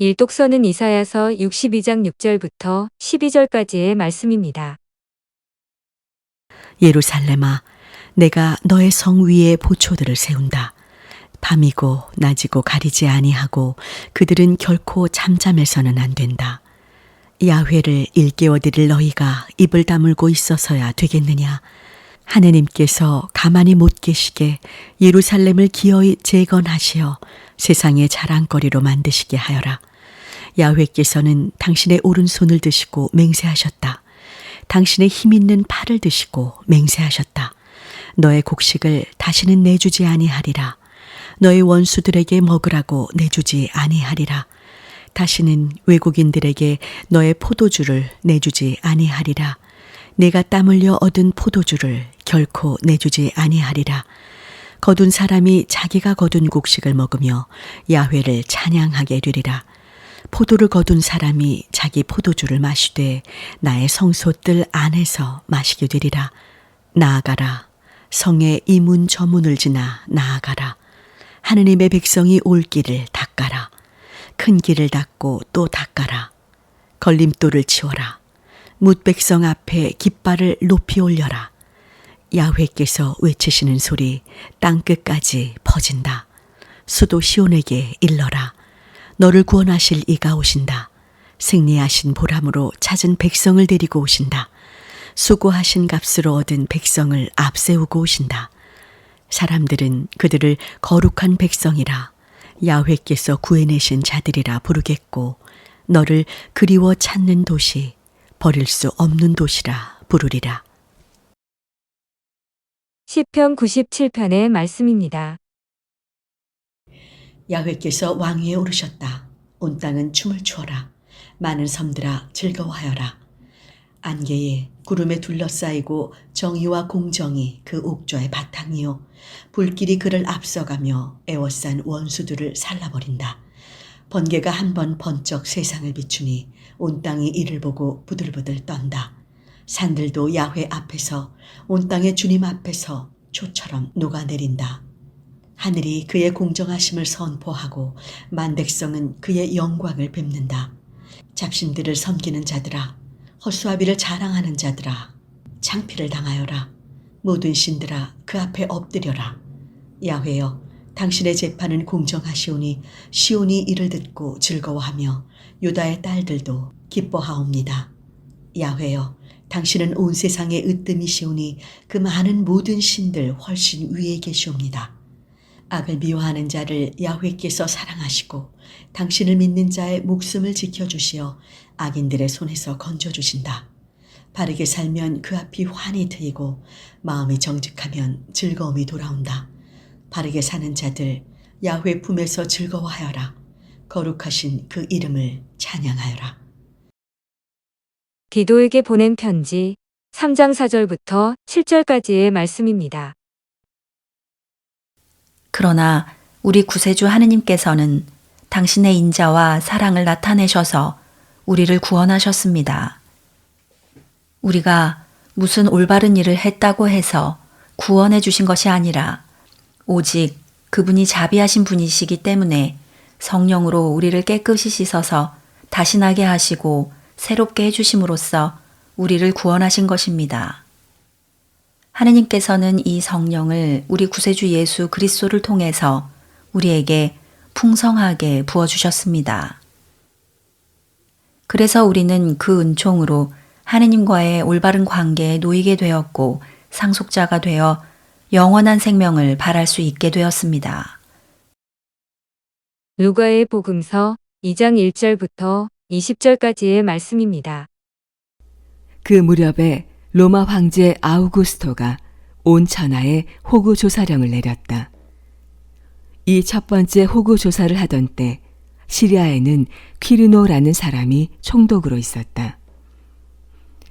일독서는 이사야서 62장 6절부터 12절까지의 말씀입니다. 예루살렘아, 내가 너의 성 위에 보초들을 세운다. 밤이고 낮이고 가리지 아니하고 그들은 결코 잠잠해서는 안 된다. 야훼를 일깨워 드릴 너희가 입을 다물고 있어서야 되겠느냐? 하느님께서 가만히 못 계시게 예루살렘을 기어이 재건하시어 세상의 자랑거리로 만드시게 하여라. 야훼께서는 당신의 오른손을 드시고 맹세하셨다. 당신의 힘 있는 팔을 드시고 맹세하셨다. 너의 곡식을 다시는 내주지 아니하리라. 너의 원수들에게 먹으라고 내주지 아니하리라. 다시는 외국인들에게 너의 포도주를 내주지 아니하리라. 내가 땀 흘려 얻은 포도주를 결코 내주지 아니하리라. 거둔 사람이 자기가 거둔 곡식을 먹으며 야훼를 찬양하게 되리라. 포도를 거둔 사람이 자기 포도주를 마시되 나의 성소뜰 안에서 마시게 되리라. 나아가라. 성의 이문 저문을 지나 나아가라. 하느님의 백성이 올 길을 닦아라. 큰 길을 닦고 또 닦아라. 걸림돌을 치워라. 뭇 백성 앞에 깃발을 높이 올려라. 야훼께서 외치시는 소리 땅 끝까지 퍼진다. 수도 시온에게 일러라. 너를 구원하실 이가 오신다. 승리하신 보람으로 찾은 백성을 데리고 오신다. 수고하신 값으로 얻은 백성을 앞세우고 오신다. 사람들은 그들을 거룩한 백성이라 야훼께서 구해내신 자들이라 부르겠고 너를 그리워 찾는 도시 버릴 수 없는 도시라 부르리라. 시편 97편의 말씀입니다. 야훼께서 왕위에 오르셨다. 온 땅은 춤을 추어라. 많은 섬들아 즐거워하여라. 안개에 구름에 둘러싸이고 정의와 공정이 그 옥좌의 바탕이요. 불길이 그를 앞서가며 애워싼 원수들을 살라버린다. 번개가 한 번 번쩍 세상을 비추니 온 땅이 이를 보고 부들부들 떤다. 산들도 야훼 앞에서 온 땅의 주님 앞에서 초처럼 녹아내린다. 하늘이 그의 공정하심을 선포하고 만백성은 그의 영광을 뵙는다. 잡신들을 섬기는 자들아, 허수아비를 자랑하는 자들아, 창피를 당하여라. 모든 신들아, 그 앞에 엎드려라. 야훼여, 당신의 재판은 공정하시오니 시온이 이를 듣고 즐거워하며 유다의 딸들도 기뻐하옵니다. 야훼여, 당신은 온 세상의 으뜸이시오니 그 많은 모든 신들 훨씬 위에 계시옵니다. 악을 미워하는 자를 야훼께서 사랑하시고 당신을 믿는 자의 목숨을 지켜주시어 악인들의 손에서 건져주신다. 바르게 살면 그 앞이 환히 트이고 마음이 정직하면 즐거움이 돌아온다. 바르게 사는 자들 야훼 품에서 즐거워하여라. 거룩하신 그 이름을 찬양하여라. 디도에게 보낸 편지 3장 4절부터 7절까지의 말씀입니다. 그러나 우리 구세주 하느님께서는 당신의 인자와 사랑을 나타내셔서 우리를 구원하셨습니다. 우리가 무슨 올바른 일을 했다고 해서 구원해 주신 것이 아니라 오직 그분이 자비하신 분이시기 때문에 성령으로 우리를 깨끗이 씻어서 다시 나게 하시고 새롭게 해주심으로써 우리를 구원하신 것입니다. 하느님께서는 이 성령을 우리 구세주 예수 그리스도를 통해서 우리에게 풍성하게 부어주셨습니다. 그래서 우리는 그 은총으로 하느님과의 올바른 관계에 놓이게 되었고 상속자가 되어 영원한 생명을 바랄 수 있게 되었습니다. 루가의 복음서 2장 1절부터 20절까지의 말씀입니다. 그 무렵에 로마 황제 아우구스토가 온 천하에 호구 조사령을 내렸다. 이 첫 번째 호구 조사를 하던 때 시리아에는 퀴르노라는 사람이 총독으로 있었다.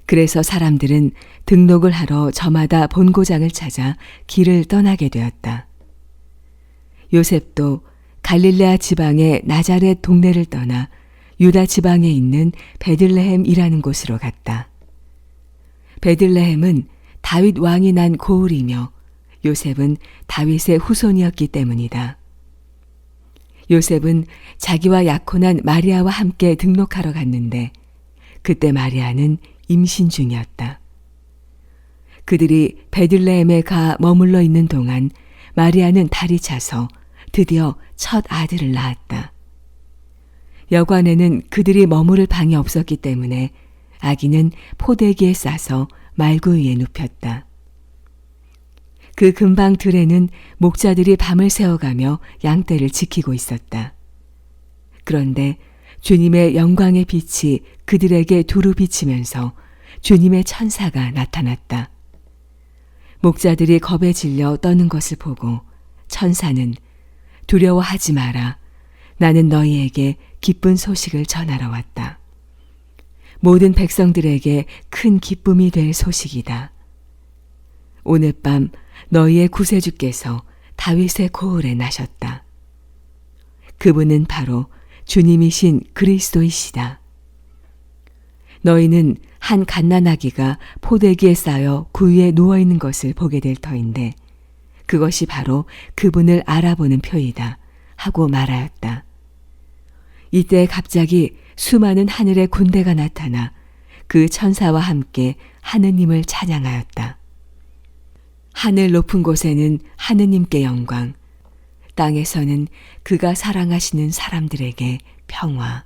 그래서 사람들은 등록을 하러 저마다 본고장을 찾아 길을 떠나게 되었다. 요셉도 갈릴레아 지방의 나자렛 동네를 떠나 유다 지방에 있는 베들레헴이라는 곳으로 갔다. 베들레헴은 다윗 왕이 난 고을이며 요셉은 다윗의 후손이었기 때문이다. 요셉은 자기와 약혼한 마리아와 함께 등록하러 갔는데 그때 마리아는 임신 중이었다. 그들이 베들레헴에 가 머물러 있는 동안 마리아는 달이 차서 드디어 첫 아들을 낳았다. 여관에는 그들이 머무를 방이 없었기 때문에 아기는 포대기에 싸서 말구 위에 눕혔다. 그 근방 들에는 목자들이 밤을 새워가며 양떼를 지키고 있었다. 그런데 주님의 영광의 빛이 그들에게 두루 비치면서 주님의 천사가 나타났다. 목자들이 겁에 질려 떠는 것을 보고 천사는 두려워하지 마라. 나는 너희에게 기쁜 소식을 전하러 왔다. 모든 백성들에게 큰 기쁨이 될 소식이다. 오늘 밤 너희의 구세주께서 다윗의 고을에 나셨다. 그분은 바로 주님이신 그리스도이시다. 너희는 한 갓난아기가 포대기에 쌓여 구위에 누워 있는 것을 보게 될 터인데 그것이 바로 그분을 알아보는 표이다 하고 말하였다. 이때 갑자기 수많은 하늘의 군대가 나타나 그 천사와 함께 하느님을 찬양하였다. 하늘 높은 곳에는 하느님께 영광, 땅에서는 그가 사랑하시는 사람들에게 평화.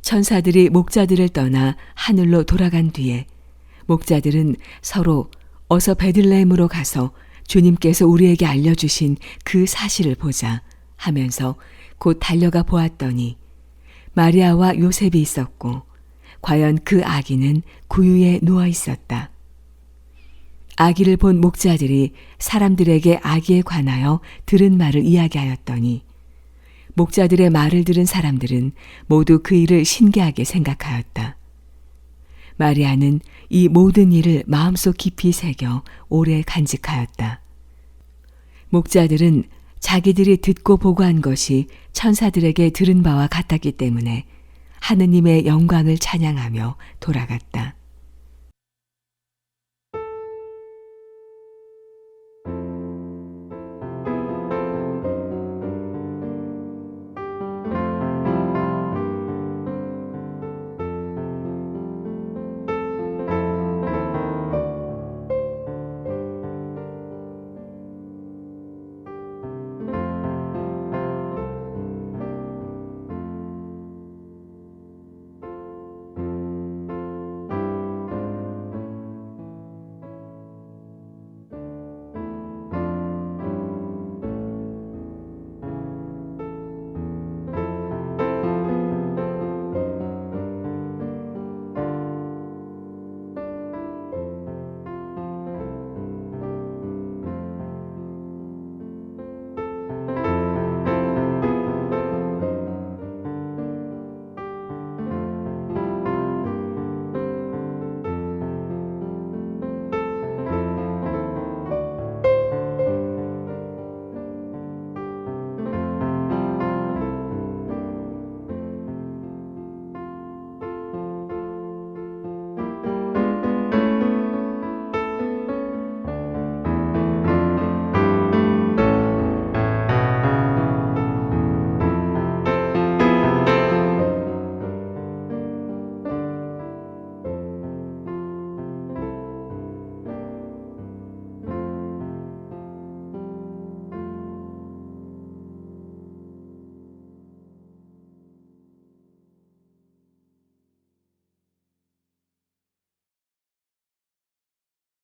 천사들이 목자들을 떠나 하늘로 돌아간 뒤에 목자들은 서로 어서 베들레헴으로 가서 주님께서 우리에게 알려주신 그 사실을 보자 하면서 곧 달려가 보았더니 마리아와 요셉이 있었고 과연 그 아기는 구유에 누워 있었다. 아기를 본 목자들이 사람들에게 아기에 관하여 들은 말을 이야기하였더니 목자들의 말을 들은 사람들은 모두 그 일을 신기하게 생각하였다. 마리아는 이 모든 일을 마음속 깊이 새겨 오래 간직하였다. 목자들은 자기들이 듣고 보고한 것이 천사들에게 들은 바와 같았기 때문에 하느님의 영광을 찬양하며 돌아갔다.